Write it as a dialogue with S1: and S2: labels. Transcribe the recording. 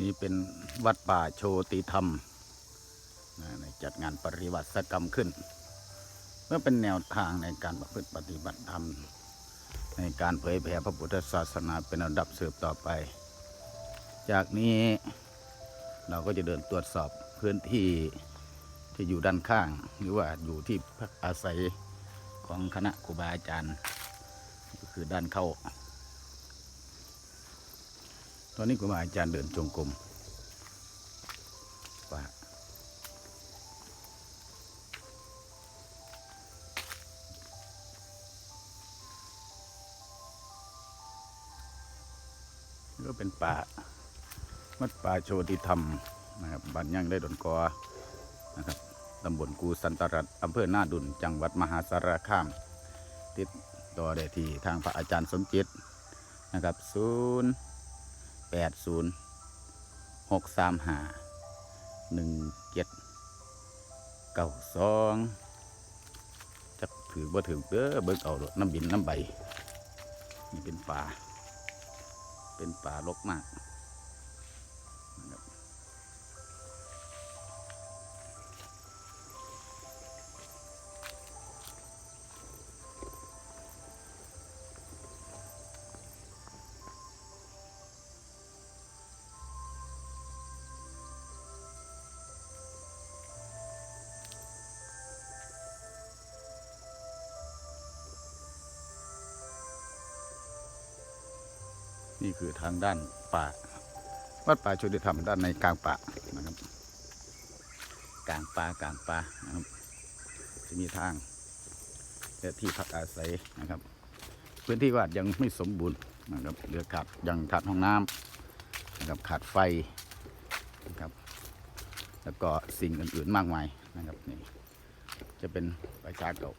S1: นี่เป็นวัดป่าโชติธรรมนะในจัดงานปริวัติกรรมขึ้นเพื่อเป็นแนวทางในการประพฤติปฏิบัติธรรม ในการเผยแผ่พระพุทธศาสนาเป็นระดับสืบต่อไป จากนี้เราก็จะเดินตรวจสอบพื้นที่ที่อยู่ด้านข้าง หรือว่าอยู่ที่พักอาศัยของคณะครูบาอาจารย์ ก็คือด้านเข้า ตอนนี้ครูบาอาจารย์เดินจงกรมว่าก็เป็นป่าวัดป่าโชติธรรมนะครับบ้านย่างได้ดอนกอนะครับตำบลกูสันตรัตอำเภอหน้าดุนจังหวัดมหาสารคาม ติดต่อได้ที่ทางพระอาจารย์สมจิตนะครับศูนย์ แปดศูนย์หกสามห้าหนึ่งเจ็ดเก้าสองจะถือว่าถือเด้อเบิกเอาโลดน้ำบินน้ำใบนี่เป็นป่า เป็นป่ารกมาก นี่คือทางด้านป่าวัดป่าชุติธรรมด้านในกลางป่านะครับ กลางป่ากลางป่านะครับ จะมีทางและที่พักอาศัยนะครับ พื้นที่วัดยังไม่สมบูรณ์นะครับเหลือขาดยังขาดห้องน้ำนะครับขาดไฟนะครับ แล้วก็สิ่งอื่นๆมากมายนะครับนี่จะเป็นประชาเก่า